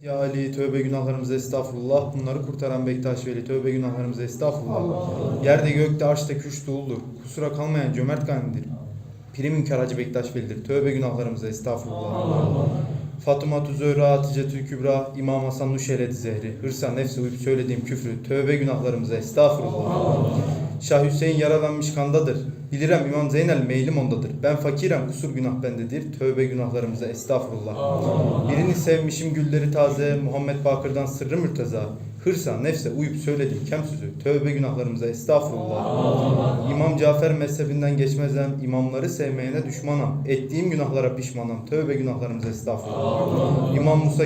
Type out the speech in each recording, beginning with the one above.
Ya Ali tövbe günahlarımıza estağfurullah. Bunları kurtaran Bektaş Veli tövbe günahlarımıza estağfurullah. Yerde gökte arşta küşte uludur. Kusura kalmayan cömert ganidir. Prim inkaracı Bektaş Veli'dir. Tövbe günahlarımıza estağfurullah. Fatıma Zöhra, Hatice Kübra, İmam Hasan Nuşeredi Zehri. Hırsa nefse uyup söylediğim küfrü. Tövbe günahlarımıza estağfurullah. Şah Hüseyin yaralanmış kandadır. Bilirem İmam Zeynel meylim ondadır. Ben fakirem kusur günah bendedir. Tövbe günahlarımıza estağfurullah. Birini sevmişim gülleri taze. Muhammed Bakır'dan sırrı mürteza. Hırsa nefse uyup söyledim kem sözü. Tövbe günahlarımıza estağfurullah. İmam Cafer mezhebinden geçmezem. imamları sevmeyene düşmanam. Ettiğim günahlara pişmanam. Tövbe günahlarımıza estağfurullah. İmam Musa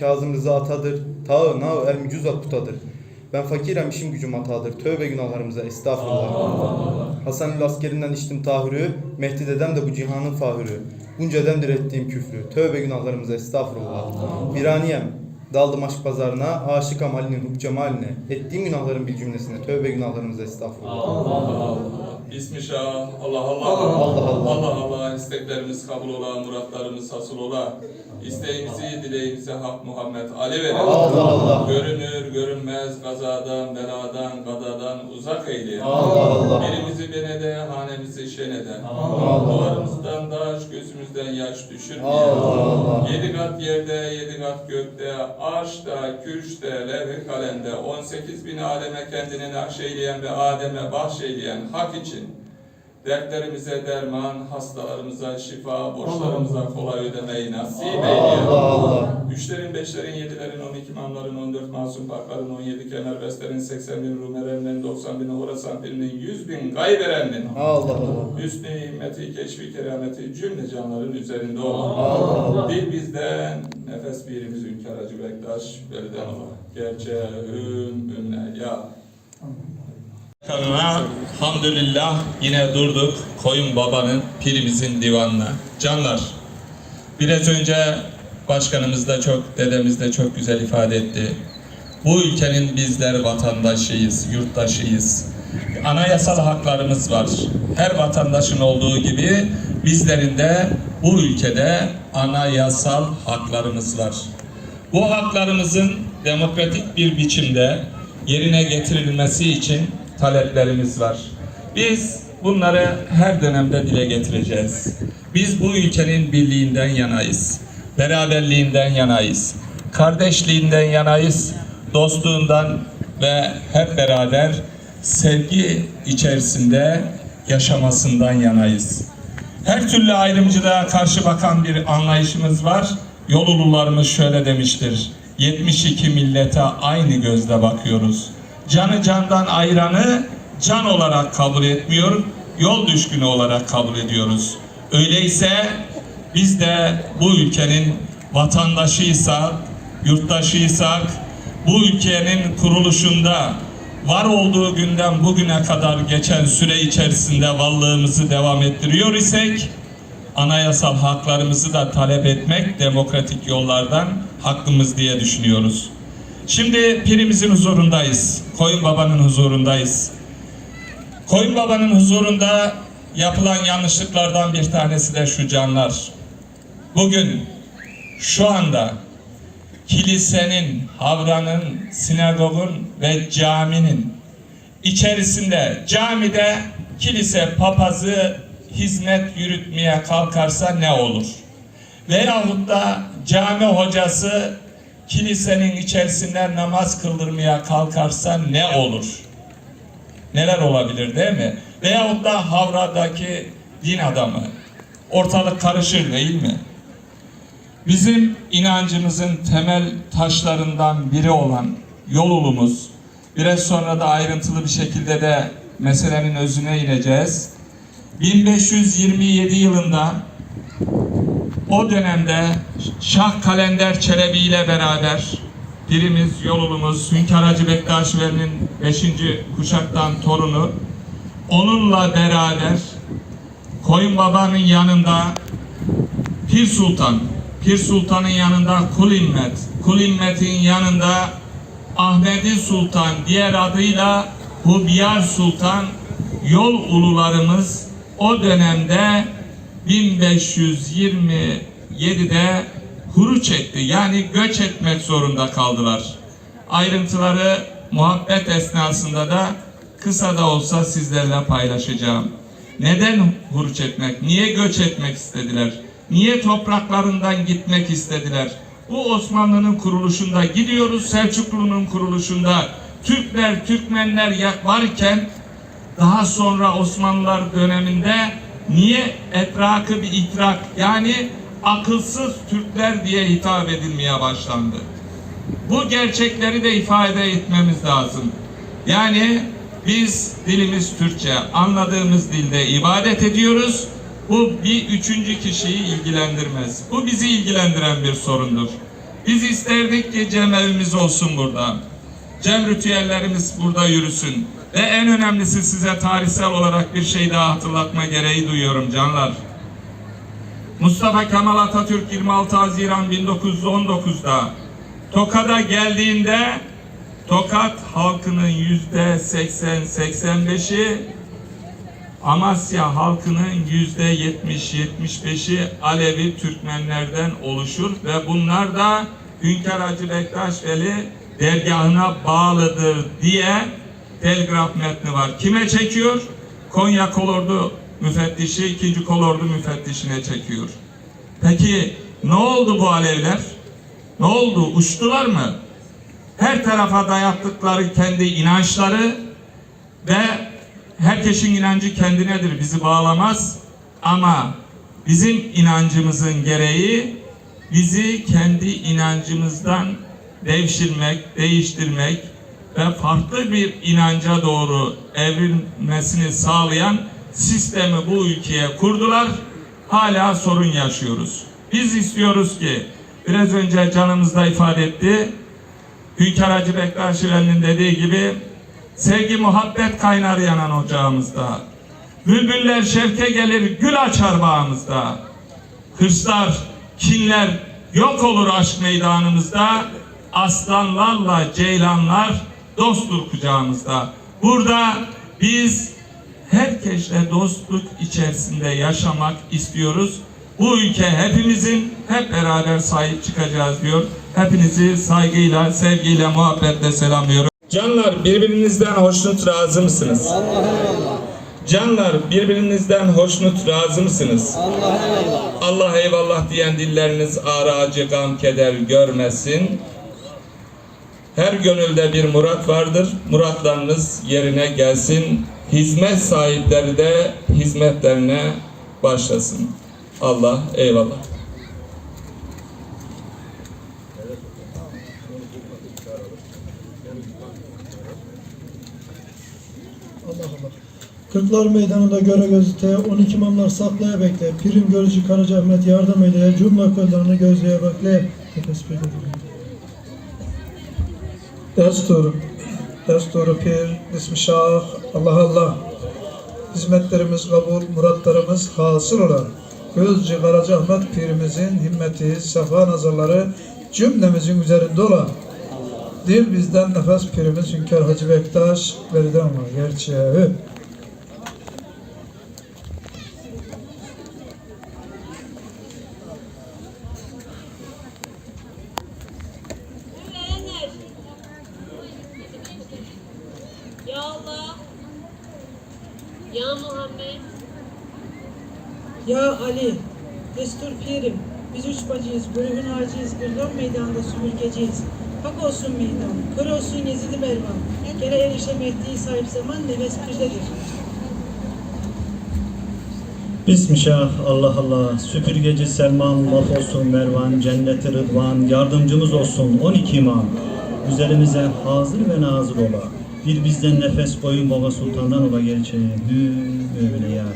Kazım Rıza atadır. Tağı nağı er mücüzat putadır. Ben fakirem işim gücüm hatadır. Tövbe günahlarımıza estağfurullah. Hasanül askerinden içtim tahürü. Mehdi dedem de bu cihanın fahürü. Bunca demdir ettiğim küfrü. Tövbe günahlarımıza estağfurullah. Biraniyem. Daldım aşk pazarına. Aşıkam Ali'nin hub cemaline. Ettiğim günahların bir cümlesine. Tövbe günahlarımıza estağfurullah. Bismillah, Allah Allah, Allah Allah. Allah Allah, isteklerimiz kabul ola, muratlarımız hasıl ola. İsteğimizi, dileğimizi Hak Muhammed Ali verir. Allah Allah. Görünür, görünmez, kazadan, beladan, gadadan uzak eyle. Allah Allah. Birimizi benede, hanemizi şenede. Allah. Duvarımızdan taş, gözümüzden yaş düşürmeyen. Allah Allah. Yedi kat yerde, yedi kat gökte, arşta, kürşte, levh-i kalemde, 18 bin aleme kendini nakşeyleyen ve Adem'e bahşeyleyen hak için dertlerimize derman, hastalarımıza şifa, borçlarımıza kolay ödemeyi nasip Allah. Üçlerin, beşlerin, yedilerin, on iki imamların, on dört masum pakların, on yedi kemerbestlerin, seksen bin rumerenlerin, doksan bin horasan birinin, yüz bin gayberenlerin, Allah Allah. Hüsnü himmeti, keşfi kerameti cümle canların üzerinde olan. Allah Allah. Dil bizden, nefes birimiz Hünkar Hacı Bektaş, belden Allah. Gerçeğim ümne ya. Kanına hamdülillah yine durduk koyun babanın pirimizin divanına. Canlar, biraz önce başkanımız da çok, dedemiz de çok güzel ifade etti. Bu ülkenin bizler vatandaşıyız, yurttaşıyız. Anayasal haklarımız var. Her vatandaşın olduğu gibi bizlerin de bu ülkede anayasal haklarımız var. Bu haklarımızın demokratik bir biçimde yerine getirilmesi için taleplerimiz var. Biz bunları her dönemde dile getireceğiz. Biz bu ülkenin birliğinden yanayız. Beraberliğinden yanayız. Kardeşliğinden yanayız. Dostluğundan ve hep beraber sevgi içerisinde yaşamasından yanayız. Her türlü ayrımcılığa karşı bakan bir anlayışımız var. Yolulularımız şöyle demiştir. 72 millete aynı gözle bakıyoruz. Canı candan ayıranı can olarak kabul etmiyor, yol düşkünü olarak kabul ediyoruz. Öyleyse biz de bu ülkenin vatandaşıysak, yurttaşıysak, bu ülkenin kuruluşunda var olduğu günden bugüne kadar geçen süre içerisinde varlığımızı devam ettiriyor isek, anayasal haklarımızı da talep etmek demokratik yollardan hakkımız diye düşünüyoruz. Şimdi pirimizin huzurundayız. Koyun babanın huzurundayız. Koyun babanın huzurunda yapılan yanlışlıklardan bir tanesi de şu canlar. Bugün şu anda kilisenin, havranın, sinagogun ve caminin içerisinde camide kilise papazı hizmet yürütmeye kalkarsa ne olur? Veyahut da cami hocası kilisenin içerisinde namaz kıldırmaya kalkarsa ne olur? Neler olabilir değil mi? Veyahut da havradaki din adamı. Ortalık karışır değil mi? Bizim inancımızın temel taşlarından biri olan yolulumuz, biraz sonra da ayrıntılı bir şekilde de meselenin özüne ineceğiz. 1527 yılında o dönemde Şah Kalender Çelebi ile beraber birimiz, yolulumuz Hünkar Hacı Bektaş Veli'nin 5. kuşaktan torunu onunla beraber Koyun Baba'nın yanında Pir Sultan, Pir Sultan'ın yanında Kul İmmet, Kul İmmet'in yanında Ahmedi Sultan diğer adıyla Hubyar Sultan yol ulularımız o dönemde 1527'de huruç etti. Yani göç etmek zorunda kaldılar. Ayrıntıları muhabbet esnasında da kısa da olsa sizlerle paylaşacağım. Neden huruç etmek? Niye göç etmek istediler? Niye topraklarından gitmek istediler? Bu Osmanlı'nın kuruluşunda gidiyoruz Selçuklu'nun kuruluşunda Türkler, Türkmenler varken daha sonra Osmanlılar döneminde niye etrakı bir itrak yani akılsız Türkler diye hitap edilmeye başlandı. Bu gerçekleri de ifade etmemiz lazım. Yani biz dilimiz Türkçe, anladığımız dilde ibadet ediyoruz. Bu bir üçüncü kişiyi ilgilendirmez. Bu bizi ilgilendiren bir sorundur. Biz isterdik ki cemevimiz olsun burada. Cem ritüellerimiz burada yürüsün. Ve en önemlisi size tarihsel olarak bir şey daha hatırlatma gereği duyuyorum canlar. Mustafa Kemal Atatürk 26 Haziran 1919'da Tokat'a geldiğinde Tokat halkının yüzde 80-85'i Amasya halkının yüzde 70-75'i Alevi Türkmenlerden oluşur ve bunlar da Hünkar Hacı Bektaş Veli dergahına bağlıdır diye telgraf metni var. Kime çekiyor? Konya Kolordu müfettişi, ikinci Kolordu müfettişine çekiyor. Peki ne oldu bu Aleviler? Ne oldu? Uçtular mı? Her tarafa dayattıkları kendi inançları ve herkesin inancı kendinedir, bizi bağlamaz. Ama bizim inancımızın gereği bizi kendi inancımızdan devşirmek, değiştirmek ve farklı bir inanca doğru evrilmesini sağlayan sistemi bu ülkeye kurdular. Hala sorun yaşıyoruz. Biz istiyoruz ki biraz önce canımızda ifade etti. Hünkar Hacı Bektaş Veli'nin dediği gibi sevgi muhabbet kaynar yanan ocağımızda. Bülbüller şevke gelir gül açar bağımızda. Hırslar, kinler yok olur aşk meydanımızda. Aslanlarla ceylanlar dosttur kucağımızda. Burada biz herkesle dostluk içerisinde yaşamak istiyoruz. Bu ülke hepimizin hep beraber sahip çıkacağız diyor. Hepinizi saygıyla, sevgiyle, muhabbetle selamlıyorum. Canlar birbirinizden hoşnut razı mısınız? Canlar birbirinizden hoşnut razı mısınız? Allah eyvallah diyen dilleriniz ağrı acı gam keder görmesin. Her gönülde bir murat vardır. Muratlarınız yerine gelsin. Hizmet sahipleri de hizmetlerine başlasın. Allah eyvallah. Allah Allah. Kırklar meydanında göre gözüte, 12 imamlar saklaya bekle. Pirim görücü Karaca Ahmet yardım eyle, cümle kollarını gözleye bekle. Nefes bir Destur, Destur Pir, İsmi Şah, Allah Allah. Hizmetlerimiz kabul, muratlarımız hasıl olan Gözcü Karaca Ahmet Pirimizin himmeti, sefa nazarları cümlemizin üzerinde olan Dil bizden nefes pirimiz Hünkar Hacı Bektaş Veli'den var. Gerçeği. Beğenir. Ya Allah. Ya Ali, destur pirim, biz üç bacıyız, bölümün harcıyız, Gırdan meydanda sümürgeciyiz. Hak olsun meydan, kör olsun Yezid-i Mervan. Gene erişe Mehdi sahip zaman nefes pirdedir. Bismillah Allah Allah. Süpürgeci Selman laf olsun Mervan cenneti Rıdvan yardımcımız olsun 12 imam. Üzerimize hazır ve nazır ola. Bir bizden nefes boyun baba sultandan ola gerçeği hü öyle ya.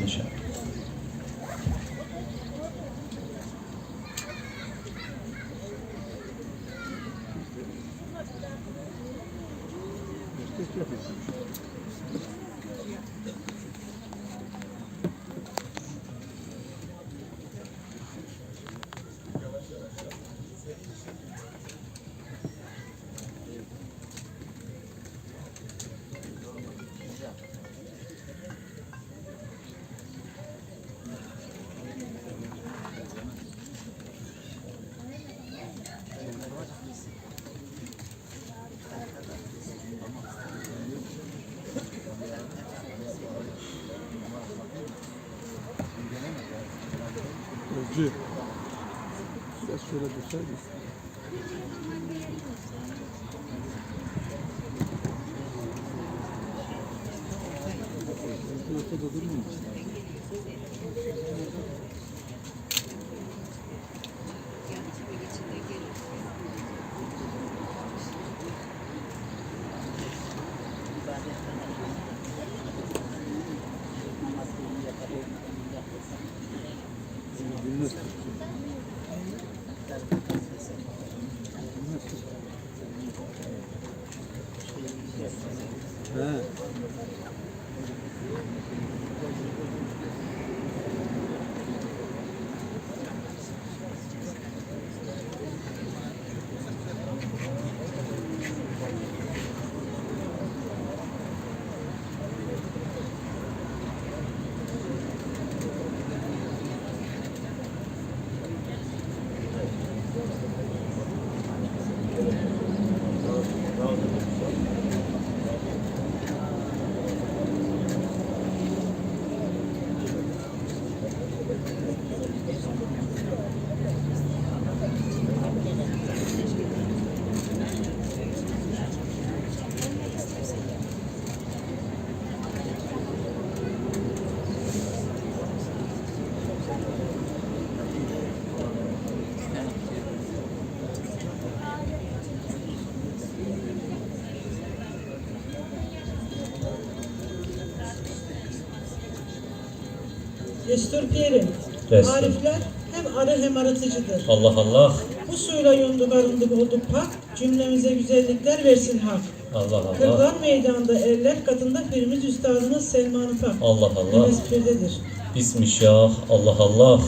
Destur pirim. Destur. Arifler hem arı hem arıtıcıdır. Allah Allah. Bu suyla yunduk arındık olduk pak, cümlemize güzellikler versin hak. Allah Allah. Kırlar meydanda erler katında pirimiz üstadımız Selman-ı Pak. Allah Allah. Nefes pirdedir. Bismillah. Allah Allah.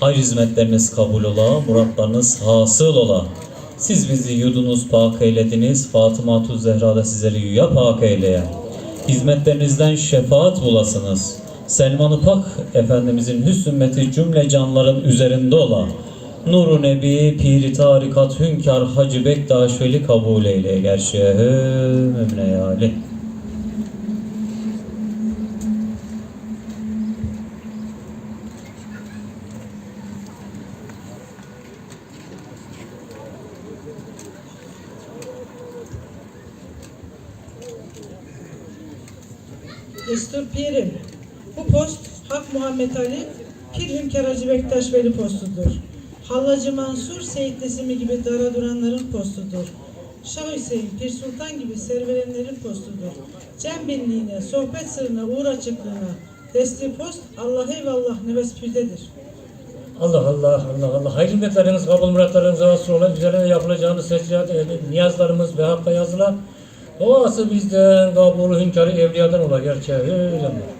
Hayır hizmetleriniz kabul ola, muratlarınız hasıl ola. Siz bizi yudunuz pak eylediniz, Fatıma Tuz Zehra da sizleri yüya pak eyleye. Hizmetlerinizden şefaat bulasınız. Selman-ı Pak Efendimizin hüsn ümmeti cümle canların üzerinde ola. Nuru Nebi, Piri Tarikat, Hünkar, Hacı Bektaş Veli kabul eyle. Gerşehü Emre Yali. Destur pirim. Muhammed Ali, Pir Hünkar Hacı Bektaş Veli postudur. Hallacı Mansur, Seyit Nesimi gibi dara duranların postudur. Şah Hüseyin, Pir Sultan gibi serverenlerin postudur. Cem binliğine, sohbet sırrına, uğur açıklığına, desti post Allah eyvallah nefes pirdedir. Allah Allah Allah Allah. Hayırlı hizmetleriniz, kabul muratlarınız hasıl olan üzerine yapılacağını seccat niyazlarımız ve hakka yazılan duası bizden, kabulü hünkârı evliyadan ola gerçeği öyle mi?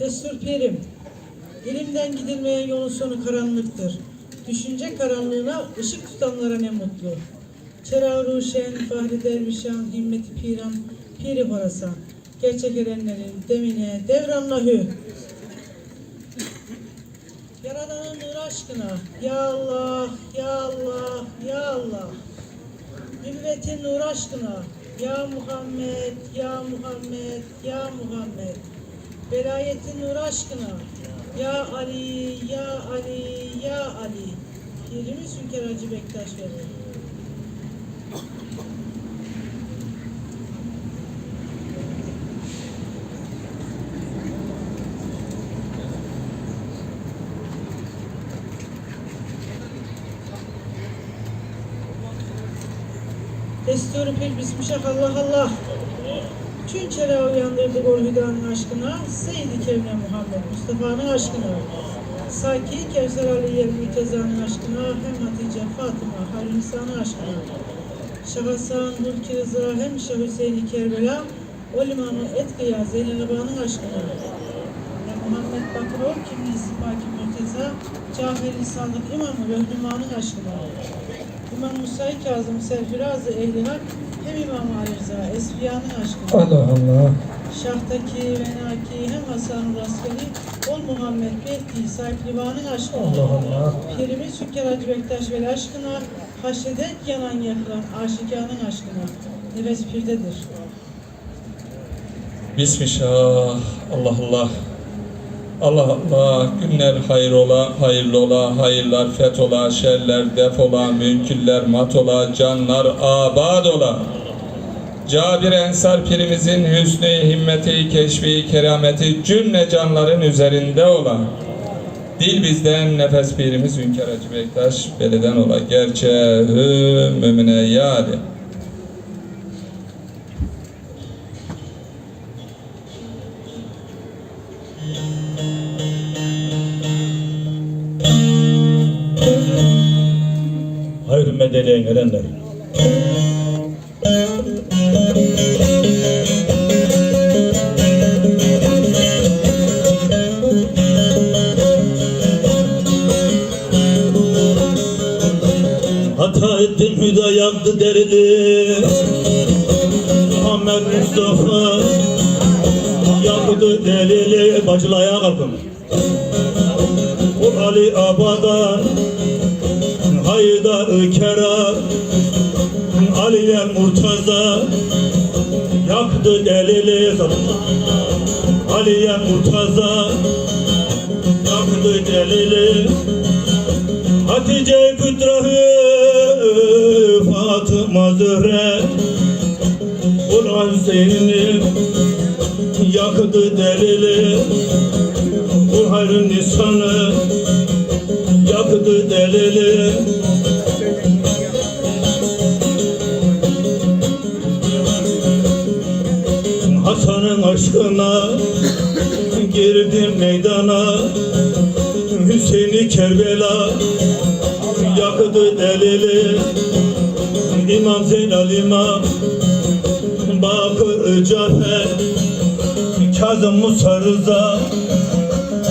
Destur pirim. İlimden gidilmeyen yolun sonu karanlıktır. Düşünce karanlığına ışık tutanlara ne mutlu. Çera Ruşen, Fahri Dervişan, Himmeti Piran, Piri Horasan. Gerçek erenlerin demine devranla hü. Yaradanın nur aşkına, Ya Allah, Ya Allah, Ya Allah. Mürüvvetin nur aşkına, Ya Muhammed, Ya Muhammed, Ya Muhammed. Velayetin nur aşkına, Ya Ali, Ya Ali, Ya Ali. Pirimiz Hünkar Hacı Bektaş verir. Desturu pir bismişak Allah Allah. Tüm çera uyandırdı gol hüdanın aşkına. Seydi Kevne Muhammed Mustafa'nın aşkına. Saki Kevser Aliye Mürteza'nın aşkına. Hem Hatice Fatıma Halil aşkına. Şah Hasan Hulki Rıza hem Şah Hüseyin'i Kerbela. O limanı Etkiya Zeynel Aba'nın aşkına. Ya Muhammed Bakır ol kimliği Sipaki Mürteza. Cahil Sadık İmamı Röhlümanın aşkına. İmam Musa Kazım Serfirazı Ehli Hak hem İmam Ali Rıza Esfiyanın aşkına. Allah Allah. Şahtaki Venaki hem Hasan-ı Askeri ol Muhammed Behdi sahip livanın aşkına. Allah Allah. Pirimiz Hünkar Hacı Bektaş Veli aşkına haşreden yanan yakılan aşikanın aşkına. Nefes pirdedir. Bismillah, Allah Allah. Allah Allah, günler hayır ola, hayırlı ola, hayırlar feth ola, şerler def ola, mülküller mat ola, canlar abad ola. Cabir Ensar pirimizin hüsnü, himmeti, keşfi, kerameti cümle canların üzerinde ola. Dil bizden, nefes pirimiz Hünkar Hacı Bektaş, beleden ola. Gerçeği mümine yâli. Hayır medeleyen erenler. Derili Muhammed Mustafa. Yaktı delili Bacılı ayağa kalkın. O Ali Abadan Haydar Kerem Aliye Murtaza Yaktı delili Aliye Murtaza Yaktı delili. Hatice Hüseyin'i Yaktı delili. Bu hayrın nisanı Yaktı delili. Hasan'ın aşkına girdim meydana. Hüseyin'i Kerbela yaktı delili. İmam Zeynal İmam Bakır Cafer Kazım Musa Rıza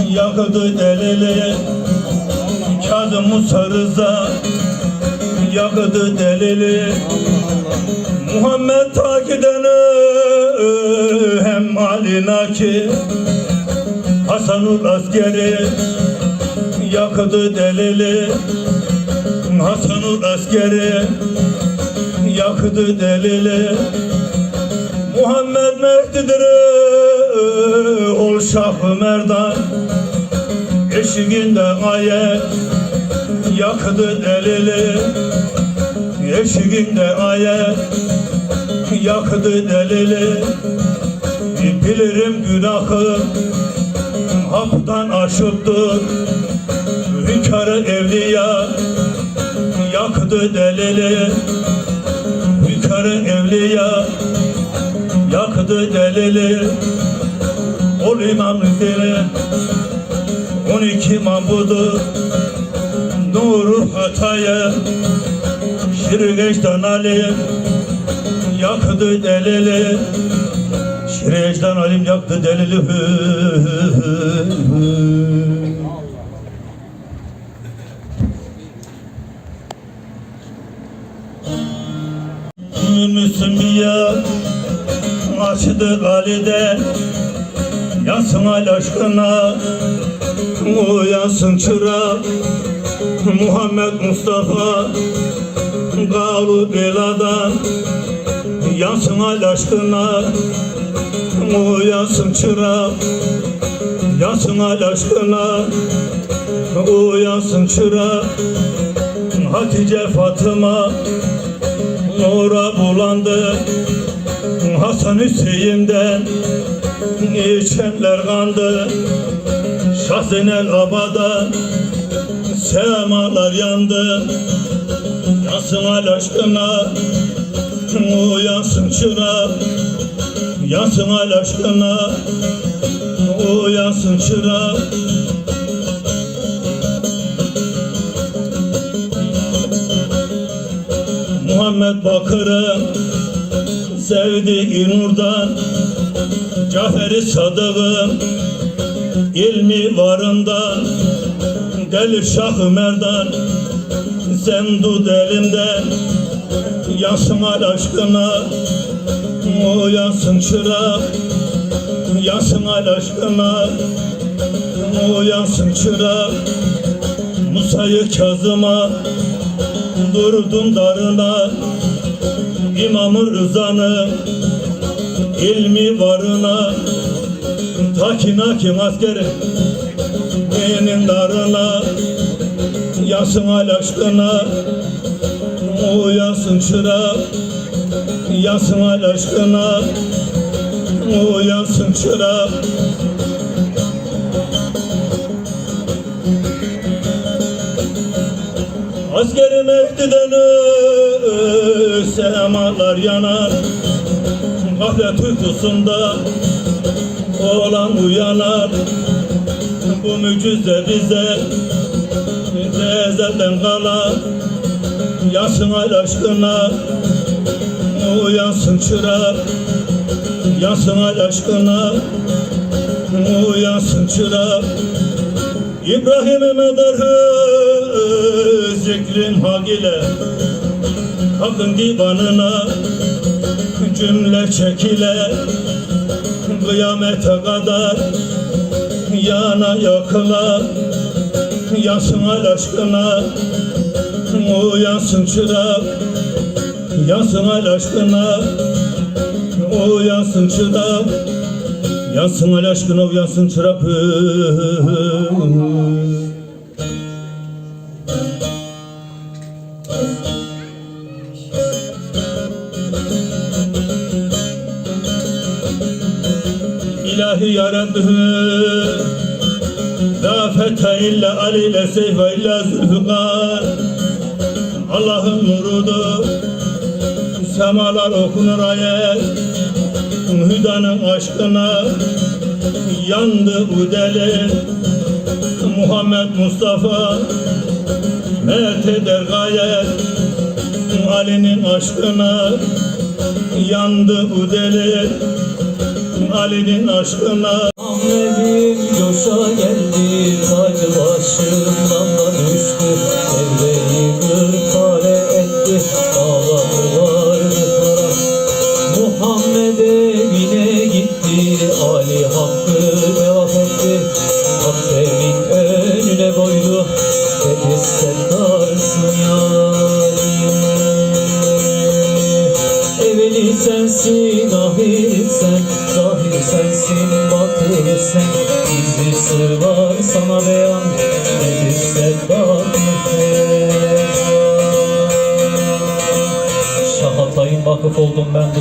yaktı delili Kazım Musa Rıza yaktı delili Muhammed Takiden'i hem Ali Naki Hasanul askeri yaktı delili Hasanul askeri yaktı delili Muhammed Mehdi'dir ol Şah-ı Merdan. Eşiğinde ayet yaktı delili. Eşiğinde ayet yaktı delili. Bilirim günahı haptan aşıptır Hünkârı evliya yaktı delili. Hünkârı evliya yaktı delili Ol İmam Hüseyin'e on iki mabudu Nuru hataya. Şirgeçten Ali. Yaktı delili. Şirgeçten alim yaktı delili. Hü, hü, hü, Açtı Ali'de Yansın Ali aşkına Uyansın çırak Muhammed Mustafa Galu beladan Yansın Ali aşkına Uyansın çırak Yansın Ali aşkına Uyansın çırak Hatice Fatıma Nura bulandı Hasan Hüseyin'den içenler kandı. Şahsenel Abada Semalar yandı. Yansın al aşkına Uyansın çırak Yansın al aşkına Uyansın çırak Muhammed Bakır'ın sevdiği nurdan Caferi Sadık'ın ilmi varından Deli Şah Merdan tut elimden Yansın al aşkına çırak. Yansın al aşkına Uyansın çırak. Musa'yı Kazım'a Durdum darına İmam-ı Rıza'nın ilmi varına Takin hakim askeri Benim darına Yansın al aşkına Uyansın çırak Yansın al aşkına Uyansın çırak Askeri Mehdi'den semalar yanar. Gaflet uykusunda oğlan uyanar. Bu mücize bize ezelden kalan. Yansın al aşkına Uyansın çırak Yansın al aşkına Uyansın çırak İbrahim'e medarı zikrim hak ile Hakkın divanına cümle çekile Kıyamete kadar yana yakıla Yansın al aşkına. Uyansın çırak Yansın al aşkına. Uyansın çırak Yansın al aşkına uyansın çırak İlahi yarabbim La fethe illa Ali ile seyfe illa zülfikar. Allah'ın nurudur Semalar okunur ayet. Hüdanın aşkına Yandı bu deli Muhammed Mustafa Mert eder gayet. Ali'nin aşkına Yandı bu deli Ali'nin aşkına. Ahmet'im coşa geldi Tacı başımdan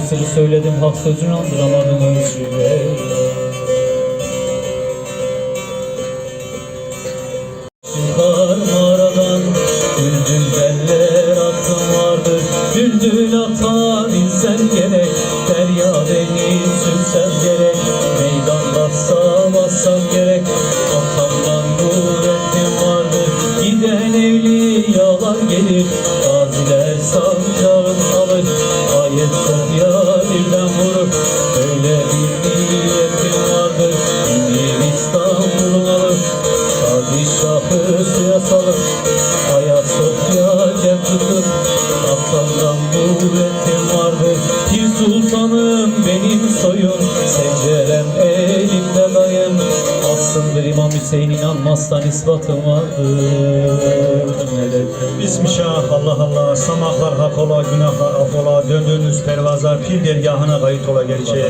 sırrı söyledim, hak sözünü andıramadım dergahına kayıt ola gerçeğe.